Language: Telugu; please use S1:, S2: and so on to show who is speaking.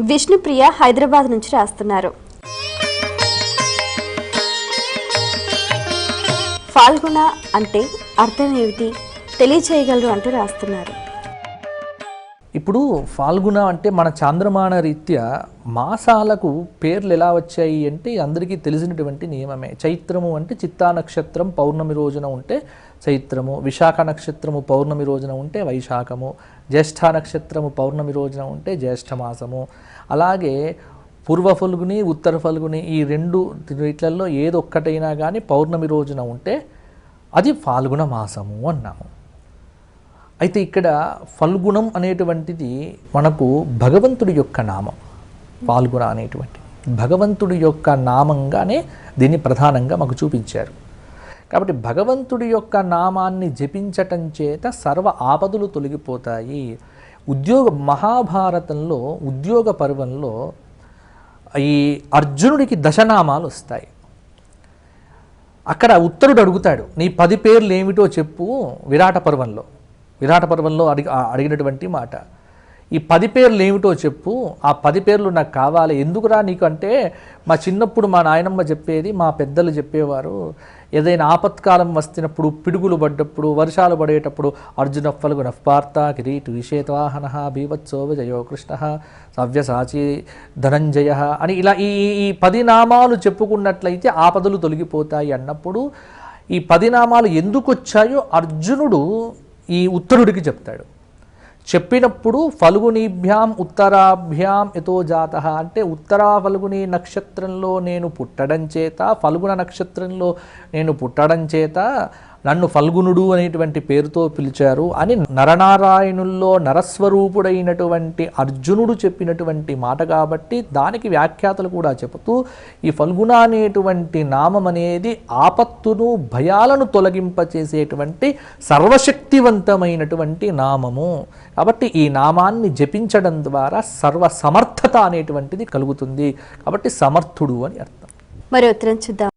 S1: విష్ణుప్రియ హైదరాబాద్ నుంచి రాస్తున్నారు. ఫాల్గుణ అంటే అర్థం ఏమిటి? తెలియచేయగలరు అంటూ రాస్తున్నారు.
S2: ఇప్పుడు ఫాల్గుణ అంటే మన చాంద్రమాన రీత్యా మాసాలకు పేర్లు ఎలా వచ్చాయి అంటే అందరికీ తెలిసినటువంటి నియమమే. చైత్రము అంటే చిత్తా నక్షత్రం పౌర్ణమి రోజున ఉంటే చైత్రము విశాఖ నక్షత్రము పౌర్ణమి రోజున ఉంటే వైశాఖము జ్యేష్ఠ నక్షత్రము పౌర్ణమి రోజున ఉంటే జ్యేష్ఠమాసము అలాగే పూర్వ ఫల్గుని ఉత్తర ఫల్గుని ఈ రెండు వీటిలలో ఏదొక్కటైనా కానీ పౌర్ణమి రోజున ఉంటే అది ఫాల్గుణ మాసము అన్నాము. అయితే ఇక్కడ ఫల్గుణం అనేటువంటిది మనకు భగవంతుడి యొక్క నామం. ఫాల్గుణ అనేటువంటి భగవంతుడి యొక్క నామంగానే దీన్ని ప్రధానంగా మాకు చూపించారు. కాబట్టి భగవంతుడి యొక్క నామాన్ని జపించటం చేత సర్వ ఆపదలు తొలగిపోతాయి. ఉద్యోగ మహాభారతంలో ఉద్యోగ పర్వంలో ఈ అర్జునుడికి దశనామాలు వస్తాయి. అక్కడ ఉత్తరుడు అడుగుతాడు నీ పది పేర్లు ఏమిటో చెప్పు విరాట పర్వంలో. విరాట పర్వంలో అడిగి అడిగినటువంటి మాట. ఈ పది పేర్లు ఏమిటో చెప్పు. ఆ పది పేర్లు నాకు కావాలి. ఎందుకురా నీకు అంటే మా చిన్నప్పుడు మా నాయనమ్మ చెప్పేది మా పెద్దలు చెప్పేవారు ఏదైనా ఆపత్కాలం వస్తున్నప్పుడు పిడుగులు పడ్డప్పుడు వర్షాలు పడేటప్పుడు అర్జున ఫలుగు నఫ్పార్త కిరీటు విషేతవాహన భీవత్సో జయోకృష్ణ సవ్యసాచి ధనంజయ అని ఇలా ఈ ఈ- ఈ పది నామాలు చెప్పుకున్నట్లయితే ఆపదలు తొలగిపోతాయి అన్నప్పుడు ఈ పది నామాలు ఎందుకు వచ్చాయో అర్జునుడు ఈ ఉత్తరుడికి చెప్తాడు. చెప్పినప్పుడు ఫల్గునీభ్యాం ఉత్తరాభ్యాం ఎతో జాత అంటే ఉత్తరా ఫల్గుని నక్షత్రంలో నేను పుట్టడం చేత ఫల్గుణ నక్షత్రంలో నేను పుట్టడం చేత నన్ను ఫల్గునుడు అనేటువంటి పేరుతో పిలిచారు అని నరనారాయణుల్లో నరస్వరూపుడైనటువంటి అర్జునుడు చెప్పినటువంటి మాట కాబట్టి దానికి వ్యాఖ్యాతలు కూడా చెబుతూ ఈ ఫల్గుణ అనేటువంటి నామం అనేది ఆపత్తును భయాలను తొలగింపచేసేటువంటి సర్వశక్తివంతమైనటువంటి నామము. కాబట్టి ఈ నామాన్ని జపించడం ద్వారా సర్వ సమర్థత అనేటువంటిది కలుగుతుంది. కాబట్టి సమర్థుడు అని అర్థం.
S1: మరి ఉత్తరం చూద్దాం.